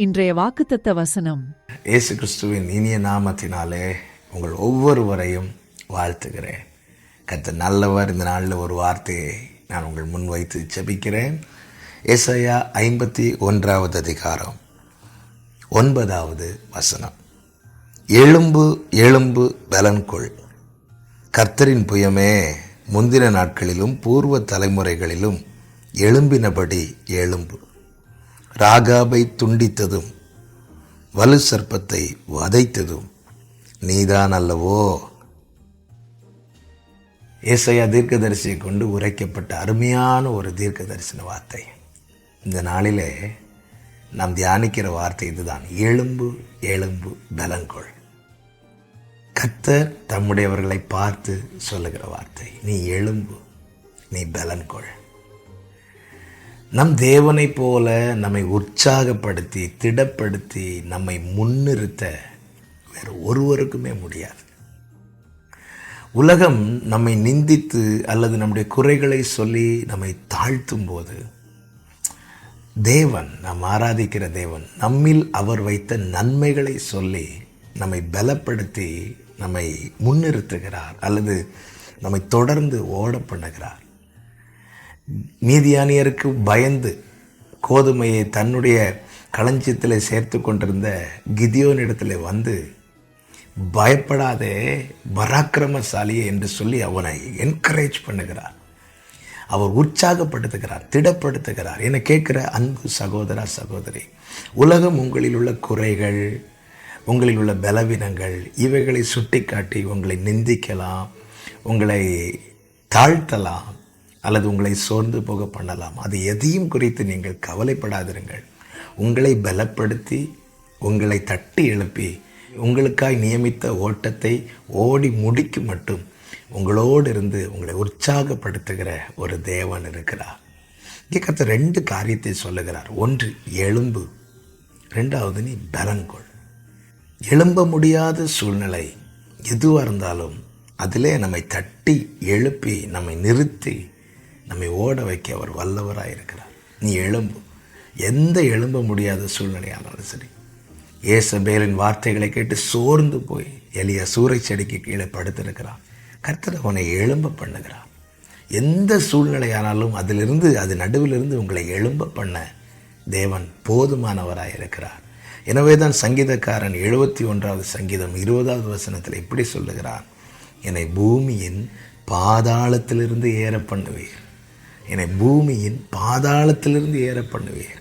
இன்றைய வாக்குத்தத்த வசனம். இயேசு கிறிஸ்துவின் இனிய நாமத்தினாலே உங்கள் ஒவ்வொருவரையும் வாழ்த்துகிறேன். கத்த நல்லவர் இந்த நாளில் ஒரு வார்த்தையை நான் உங்கள் முன் வைத்து ஜெபிக்கிறேன். எஸ்ஐயா ஐம்பத்தி ஒன்றாவது அதிகாரம் ஒன்பதாவது வசனம். எலும்பு எலும்பு பலன்கொள். கர்த்தரின் புயமே முந்தின நாட்களிலும் பூர்வ தலைமுறைகளிலும் எழும்பினபடி எழும்பு ராகாபை துண்டித்ததும் வலு சர்ப்பத்தை வதைத்ததும் நீதான் அல்லவோ? ஏசையா தீர்க்கதரிசியை கொண்டு உரைக்கப்பட்ட அருமையான ஒரு தீர்க்க தரிசன வார்த்தை. இந்த நாளிலே நாம் தியானிக்கிற வார்த்தை இதுதான் எலும்பு எலும்பு பலங்கொள் கத்தர் தம்முடையவர்களை பார்த்து சொல்லுகிற வார்த்தை நீ எலும்பு நீ பலன்கொள். நம் தேவனை போல நம்மை உற்சாகப்படுத்தி திடப்படுத்தி நம்மை முன்னிறுத்த வேறு ஒருவருக்குமே முடியாது. உலகம் நம்மை நிந்தித்து அல்லது நம்முடைய குறைகளை சொல்லி நம்மை தாழ்த்தும் போது தேவன் நாம் ஆராதிக்கிற தேவன் நம்மில் அவர் வைத்த நன்மைகளை சொல்லி நம்மை பலப்படுத்தி நம்மை முன்னிறுத்துகிறார் அல்லது நம்மை தொடர்ந்து ஓட பண்ணுகிறார். மீதியானியருக்கு பயந்து கோதுமையை தன்னுடைய களஞ்சியத்தில் சேர்த்து கொண்டிருந்த கிதியோனிடத்தில் வந்து பயப்படாதே பராக்கிரமசாலியே என்று சொல்லி அவனை என்கரேஜ் பண்ணுகிறார். அவர் உற்சாகப்படுத்துகிறார் திடப்படுத்துகிறார். என கேட்குற அன்பு சகோதரா சகோதரி உலகம் உங்களில் உள்ள குறைகள் உங்களில் உள்ள பலவீனங்கள் இவைகளை சுட்டிக்காட்டி உங்களை நிந்திக்கலாம் உங்களை தாழ்த்தலாம் அல்லது உங்களை சோர்ந்து போக பண்ணலாம். அது எதையும் குறித்து நீங்கள் கவலைப்படாதிருங்கள். உங்களை பலப்படுத்தி உங்களை தட்டி எழுப்பி உங்களுக்காய் நியமித்த ஓட்டத்தை ஓடி முடிக்கும் மட்டும் உங்களோடு இருந்து உங்களை உற்சாகப்படுத்துகிற ஒரு தேவன் இருக்கிறார். இங்கே கத்த ரெண்டு காரியத்தை சொல்லுகிறார். ஒன்று எலும்பு ரெண்டாவது நீ பலங்கொள் எழும்ப முடியாத சூழ்நிலை எதுவாக இருந்தாலும் அதிலே நம்மை தட்டி எழுப்பி நம்மை நிறுத்தி நம்மை ஓட வைக்க அவர் வல்லவராக இருக்கிறார். நீ எழும்பு. எந்த எழும்ப முடியாத சூழ்நிலையானாலும் சரி. ஏசபேலின் வார்த்தைகளை கேட்டு சோர்ந்து போய் எளிய சூறை செடிக்கு கீழே படுத்திருக்கிறான். கர்த்தர் அவனை எழும்ப பண்ணுகிறான் எந்த சூழ்நிலையானாலும் அதிலிருந்து அது நடுவிலிருந்து உங்களை எழும்ப பண்ண தேவன் போதுமானவராக இருக்கிறார். எனவே தான் சங்கீதக்காரன் எழுபத்தி ஒன்றாவது சங்கீதம் இருபதாவது வசனத்தில் இப்படி சொல்லுகிறான். என்னை பூமியின் பாதாளத்திலிருந்து ஏற பண்ணுவீர். என்னை பூமியின் பாதாளத்திலிருந்து ஏற பண்ணுவீர்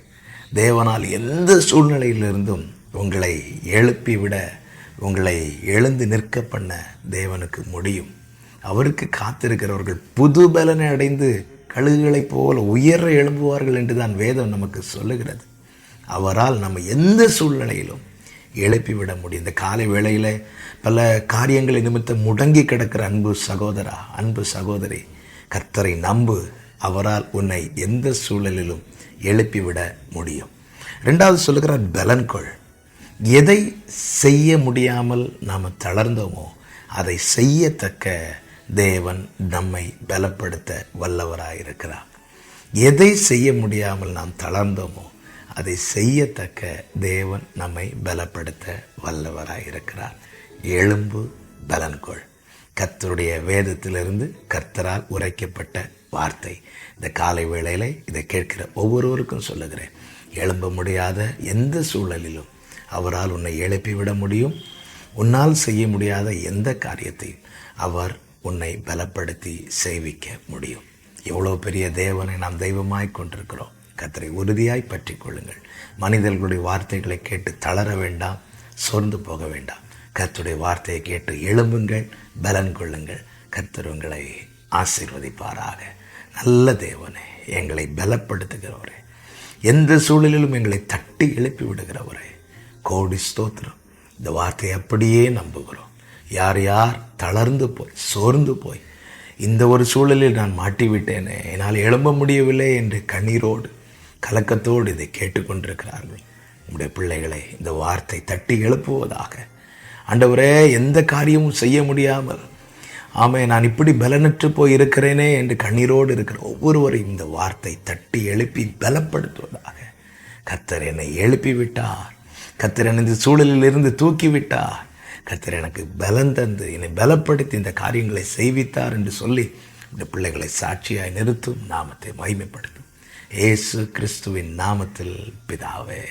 தேவனால் எந்த சூழ்நிலையிலிருந்தும் உங்களை எழுப்பிவிட உங்களை எழுந்து நிற்க பண்ண தேவனுக்கு முடியும். அவருக்கு காத்திருக்கிறவர்கள் புது பலனை அடைந்து கழுகுகளைப் போல உயர எழும்புவார்கள் என்று தான் வேதம் நமக்கு சொல்லுகிறது. அவரால் நம்ம எந்த சூழ்நிலையிலும் எழுப்பிவிட முடியும். இந்த காலை வேளையில் பல காரியங்களை நிமித்தம் முடங்கி கிடக்கிற அன்பு சகோதரா அன்பு சகோதரி கர்த்தரை நம்பு அவரால் உன்னை எந்த சூழலிலும் எழுப்பிவிட முடியும். ரெண்டாவது சொல்லுகிறார் பலன்கொள். எதை செய்ய முடியாமல் நாம் தளர்ந்தோமோ அதை செய்யத்தக்க தேவன் நம்மை பலப்படுத்த வல்லவராயிருக்கிறார் எதை செய்ய முடியாமல் நாம் தளர்ந்தோமோ அதை செய்யத்தக்க தேவன் நம்மை பலப்படுத்த வல்லவராயிருக்கிறார் எலும்பு பலன்கொள். கர்த்தருடைய வேதத்திலிருந்து கர்த்தரால் உரைக்கப்பட்ட வார்த்தை. இந்த காலை வேளையில் இதை கேட்கிற ஒவ்வொருவருக்கும் சொல்லுகிறேன். எழும்ப முடியாத எந்த சூழலிலும் அவரால் உன்னை எழுப்பிவிட முடியும். உன்னால் செய்ய முடியாத எந்த காரியத்தையும் அவர் உன்னை பலப்படுத்தி சேவிக்க முடியும். எவ்வளோ பெரிய தேவனை நாம் தெய்வமாய் கொண்டிருக்கிறோம். கத்தரை உறுதியாய் பற்றி கொள்ளுங்கள். மனிதர்களுடைய வார்த்தைகளை கேட்டு தளர வேண்டாம் சோர்ந்து போக வேண்டாம். கத்துடைய வார்த்தையை கேட்டு எழும்புங்கள் பலன் கொள்ளுங்கள். கத்தர் உங்களை ஆசீர்வதிப்பாராக. நல்ல தேவனே எங்களை பலப்படுத்துகிறவரே. எந்த சூழலிலும் எங்களை தட்டி எழுப்பி விடுகிறவரே. கோடி ஸ்தோத்திரம். இந்த வார்த்தையை அப்படியே நம்புகிறோம். யார் யார் தளர்ந்து போய் சோர்ந்து போய் இந்த ஒரு சூழலில் நான் மாட்டிவிட்டேனே என்னால் எழும்ப முடியவில்லை என்று கண்ணீரோடு கலக்கத்தோடு இதை கேட்டுக்கொண்டிருக்கிறார்கள். உங்களுடைய பிள்ளைகளை இந்த வார்த்தை தட்டி எழுப்புவதாக. ஆண்டவரே எந்த காரியமும் செய்ய முடியாமல் ஆமே நான் இப்படி பலனற்று போய் இருக்கிறேனே என்று கண்ணீரோடு இருக்கிற ஒவ்வொருவரையும் இந்த வார்த்தை தட்டி எழுப்பி பலப்படுத்துவதாக கத்தர் என்னை எழுப்பி விட்டார் கத்தர் என்னை இந்த சூழலில் இருந்து தூக்கி விட்டார் கத்தர் எனக்கு பலன் தந்து என்னை பலப்படுத்தி இந்த காரியங்களை செய்வித்தார் என்று சொல்லி இந்த பிள்ளைகளை சாட்சியாய் நிறுத்தும் நாமத்தை மகிமைப்படுத்தும். இயேசு கிறிஸ்துவின் நாமத்தில் பிதாவே